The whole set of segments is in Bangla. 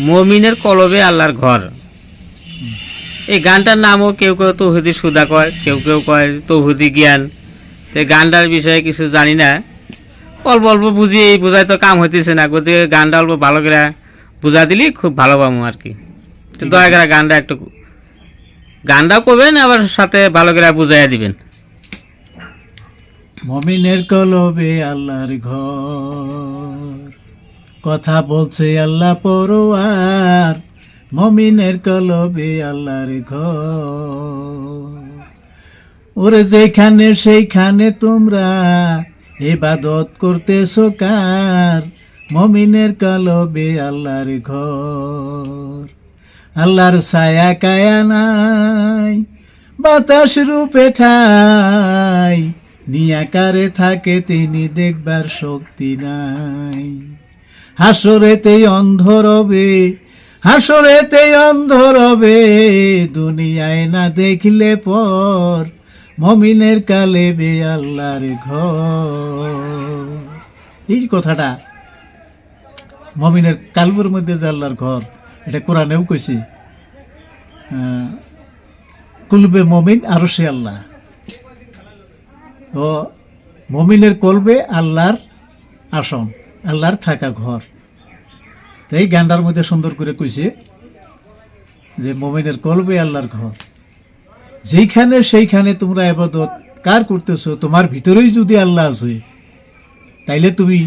মমিনের কলবে আল্লাহর ঘর। এই গানটার নামও কেউ কেউ তৌহুদি সুদা কয়, কেউ কেউ কয় তৌহুদি জ্ঞান। তো গানটার বিষয়ে কিছু জানি না। অল্প অল্প বুঝি, এই বোঝাই তো কাম হইতেছে না। গতিকে গানটা অল্প ভালো করে বুঝা দিলি খুব ভালো পাবো আর কি। তো দয়া করে গানটা একটু গানটাও করবেন, আবার সাথে ভালো করে বুঝাইয়া দিবেন। মমিনের কলবে আল্লাহর ঘর। কথা বলছে আল্লাহ পরোয়ার, মমিনের কলবে আল্লাহর ঘর। ওরে যেখানে সেইখানে তোমরা ইবাদত করতেছো কার, মমিনের কলবে আল্লাহর ঘর। আল্লাহর ছায়া কায়া নাই, বাতাস রূপে ঠাই, নিয়াকারে থাকে তিনি দেখবার শক্তি নাই। হাসরেতে অন্ধ রবে হাসরেতে অন্ধ রবে দুনিয়ায় না দেখলে পর মমিনের কালে বে আল্লাহর ঘর। এই কথাটা মমিনের কালবের মধ্যে যে আল্লাহর ঘর, এটা কোরআনেও কইছি কুলবে মমিন আরও সে আল্লাহ। ও মমিনের কলবে আল্লাহর আসন। আল্লাহর থাকা ঘর। তো এই গানটার মধ্যে সুন্দর করে কইছে যে, মোমেনের কলবে আল্লাহর ঘর। যেইখানে সেইখানে তোমরা আবাদত কার করতেছো, তোমার ভিতরেই যদি আল্লাহ আছে, তাইলে তুমি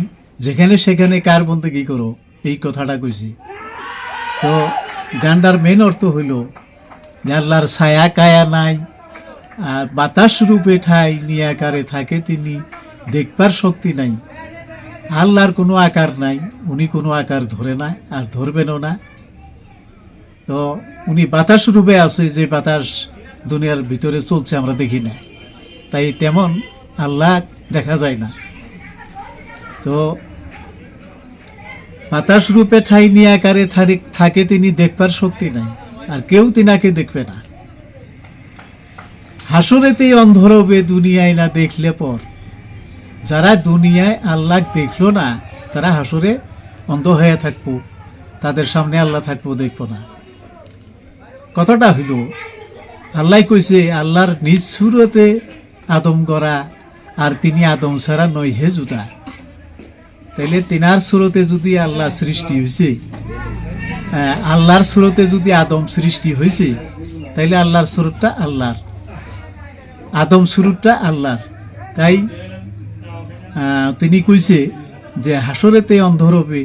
যেখানে সেখানে কার বন্ধে কি করো? এই কথাটা কইছি। তো গানটার মেন অর্থ হইল যে, আল্লাহর ছায়া কায়া নাই, আর বাতাস রূপে ঠাই নিয়াকারে থাকে তিনি, দেখবার শক্তি নাই। আল্লাহর কোনো আকার নাই, উনি কোনো আকার ধরে না আর ধরবেনও না। তো উনি বাতাস রূপে আছে যে বাতাস দুনিয়ার ভিতরে চলছে, আমরা দেখি না। তাই তেমন আল্লাহ দেখা যায় না। তো বাতাস রূপে ঠাই নিয়ে আকারে থাকে তিনি দেখবার শক্তি নাই, আর কেউ তিনাকে দেখবে না। হাসরেতেই অন্ধরবে দুনিয়ায় না দেখলে পর যারা দুনিয়ায় আল্লাহ দেখল না, তারা হাসরে অন্ধ হয়ে থাকব। তাদের সামনে আল্লাহ থাকব দেখব না। কথাটা হইল, আল্লাহ কইছে, আল্লাহর নিজ সুরতে আদম গড়া, আর তিনি আদম ছাড়া নয় হে জুদা। তাইলে তিনার সুরতে যদি আল্লাহ সৃষ্টি হয়েছে আল্লাহর সুরতে যদি আদম সৃষ্টি হয়েছে তাইলে আল্লাহর সুরতটা আল্লাহর। আদম সুরতটা আল্লাহর। তাই তিনি কইছে যে হাসরেতে অন্ধরবে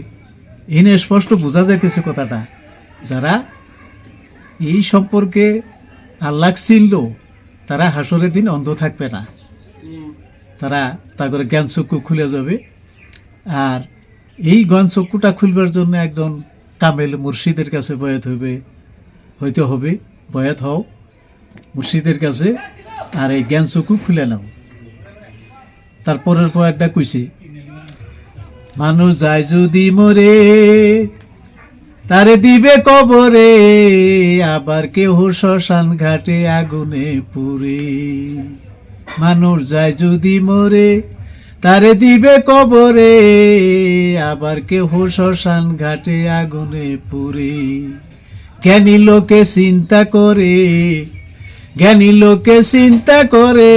এনে স্পষ্ট বোঝা যাইতেছে কথাটা। যারা এই সম্পর্কে আল্লাহ চিনল তারা হাসরের দিন অন্ধ থাকবে না। তারা তারপরে জ্ঞান চক্ষু খুলে যাবে। আর এই জ্ঞান চক্ষুটা খুলবার জন্য একজন কামেল মুর্শিদের কাছে বয়াত হইবে, হইতে হবে। বয়াত হও মুর্শিদের কাছে, আর এই জ্ঞান চক্ষু খুলে নাও। তারপরের পয়েরটা কইছে, মানুষ যায় যদি মরে, তারে দিবে কবরে, আবার কেহ শ্মশান ঘাটে আগুনে পুরে মানুষ যায় যদি মরে, তারে দিবে কবরে, আবার কেহ শ্মশান ঘাটে আগুনে পুরে জ্ঞানী লোকে চিন্তা করে জ্ঞানী লোকে চিন্তা করে,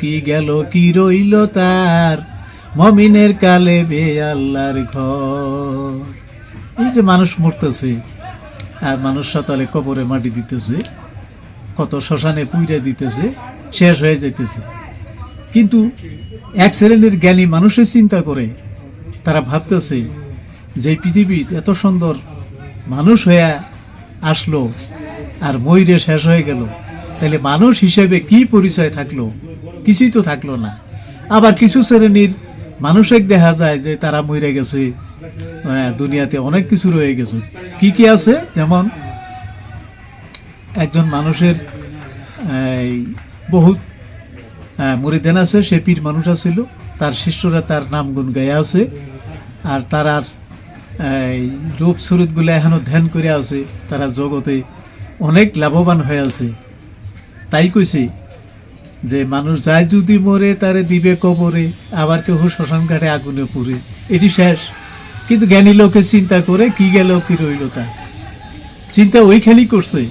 কি গেল, কি রইল তার? মমিনের কালে বে আল্লাহর ঘর। এই যে মানুষ মরতেছে, আর মানুষ সকালে কবরে মাটি দিতেছে, কত শ্মশানে পুইরা দিতেছে, শেষ হয়ে যাইতেছে। কিন্তু এক শ্রেণির জ্ঞানী মানুষের চিন্তা করে, তারা ভাবতেছে যে পৃথিবী এত সুন্দর মানুষ হয়ে আসলো, আর ময়ূরে শেষ হয়ে গেল। তাহলে মানুষ হিসেবে কি পরিচয় থাকল? কিছুই তো থাকল না। আবার কিছু শ্রেণির মানুষের দেখা যায় যে তারা মরে গেছে। হ্যাঁ, দুনিয়াতে অনেক কিছু রয়ে গেছে। কি কি আছে? যেমন একজন মানুষের বহুত মরিদেন আছে সে পীর মানুষ আছিল। তার শিষ্যরা তার নাম গুণ গায়ে আছে। আর তার আর রূপ সুরতগুলো এখনও ধ্যান করে আছে। তারা জগতে অনেক লাভবান হয়ে আছে। তাই কইছি যে মানুষ যায় যদি মরে, তারে দিবে কবরে, আবার কেউ শ্মশান ঘাটে আগুনে পুড়ে। এটি শেষ। কিন্তু জ্ঞানী লোকে চিন্তা করে কি গেল, কি রইল তা চিন্তা ওইখানেই করছে।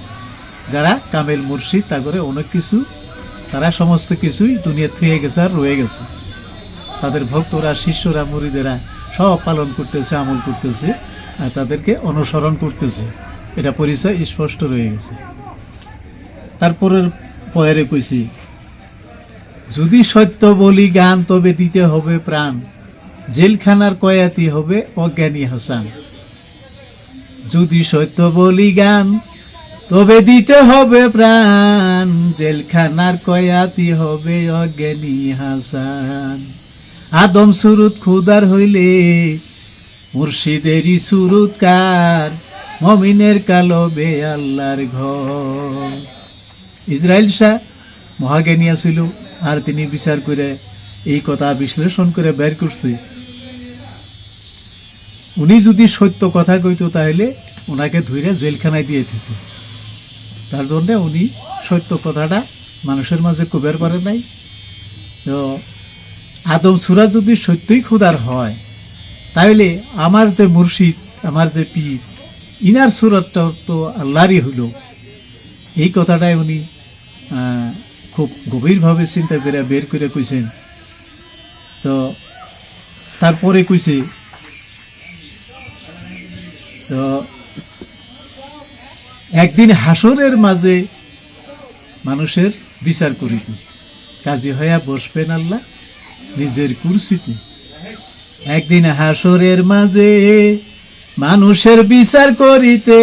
যারা কামেল মুর্শিদ, তা করে অনেক কিছু। তারা সমস্ত কিছুই দুনিয়া থুয়ে গেছে আর রয়ে গেছে। তাদের ভক্তরা, শিষ্যরা, মুরিদেরা সব পালন করতেছে, আমল করতেছে, আর তাদেরকে অনুসরণ করতেছে। এটা পরিচয় স্পষ্ট রয়ে গেছে। তারপরের পয়েরে কইছি, যদি সত্য বলি গান তবে দিতে হবে প্রাণ। জেলখানার কয়াতি হবে অজ্ঞানী হাসান। যদি সত্য বলি গান তবে দিতে হবে প্রাণ। জেলখানার কয়াতি হবে অজ্ঞানী হাসান। আদম সুরুত খুদার হইলে, মুর্শিদেরই সুরুত কার মমিনের কালো বে আল্লাহর ঘর। ইসরায়েল শাহ মহাজ্ঞানী ছিল আর তিনি বিচার করে এই কথা বিশ্লেষণ করে বের করছে। উনি যদি সত্য কথা কইতো তাহলে ওনাকে ধুইরে জেলখানায় দিয়ে দিত। তার জন্য উনি সত্য কথাটা মানুষের মাঝে কবের পারে নাই। তো আদম সুরা যদি সত্যই খুদার হয় তাহলে আমার যে মুর্শিদ, আমার যে পীর, ইনার সুরতটা তো আল্লাহরই হলো এই কথাটাই উনি খুব গভীরভাবে চিন্তা করে বের করে কইছেন। তো তারপরে কইছে, তো একদিন হাসরের মাঝে মানুষের বিচার করিতে। কাজী হইয়া বসবেন আল্লাহ নিজের কুরসিতে। একদিন হাসরের মাঝে মানুষের বিচার করিতে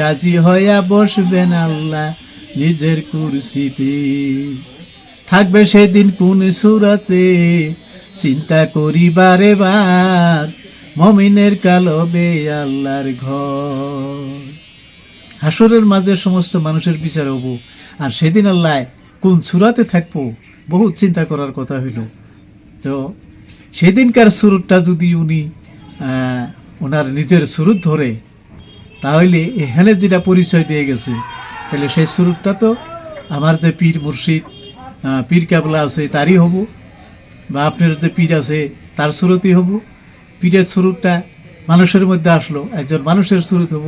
কাজী হইয়া বসবেন আল্লাহ নিজের কুরসিতে। থাকবে সেদিন কোন সুরাতে, চিন্তা করিবারে বার মমিনের কালো বে আল্লাহর ঘর। হাসরের মাঝে সমস্ত মানুষের বিচার হব, আর সেদিন আল্লাহ কোন সুরাতে থাকব বহু চিন্তা করার কথা হইল। তো সেদিনকার সুরতটা যদি উনি ওনার নিজের সুরত ধরে, তাহলে এখানে যেটা পরিচয় দিয়ে গেছে তাহলে সেই সুরতটা তো আমার যে পীর মুর্শিদ পীর কাবলা আছে তারই হব, বা আপনার যে পীর আছে তার সুরতই হব। পীরের সুরতটা মানুষের মধ্যে আসলো, একজন মানুষের সুরত হব।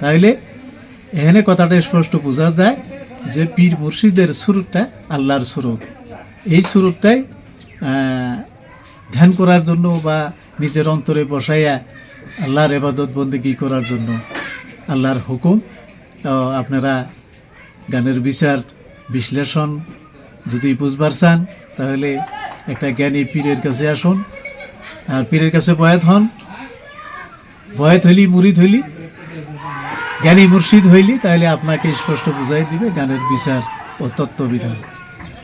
তাহলে এখানে কথাটা স্পষ্ট বোঝা যায় যে পীর মুর্শিদের সুরতটা আল্লাহর সুরত। এই সুরতটাই ধ্যান করার জন্য বা নিজের অন্তরে বসাইয়া আল্লাহর এবাদত বন্দেগি করার জন্য? আল্লাহর হুকুম আপনারা গানের বিচার, বিশ্লেষণ যদি বুঝবার চান, তাহলে একটা জ্ঞানী পীরের কাছে আসুন। আর পীরের কাছে বয়াত হন। বয়াত হইলি, মুরিদ হইলি, জ্ঞানী মুর্শিদ হইলি তাহলে আপনাকে স্পষ্ট বুঝাই দিবে গানের বিচার ও তত্ত্ববিধান।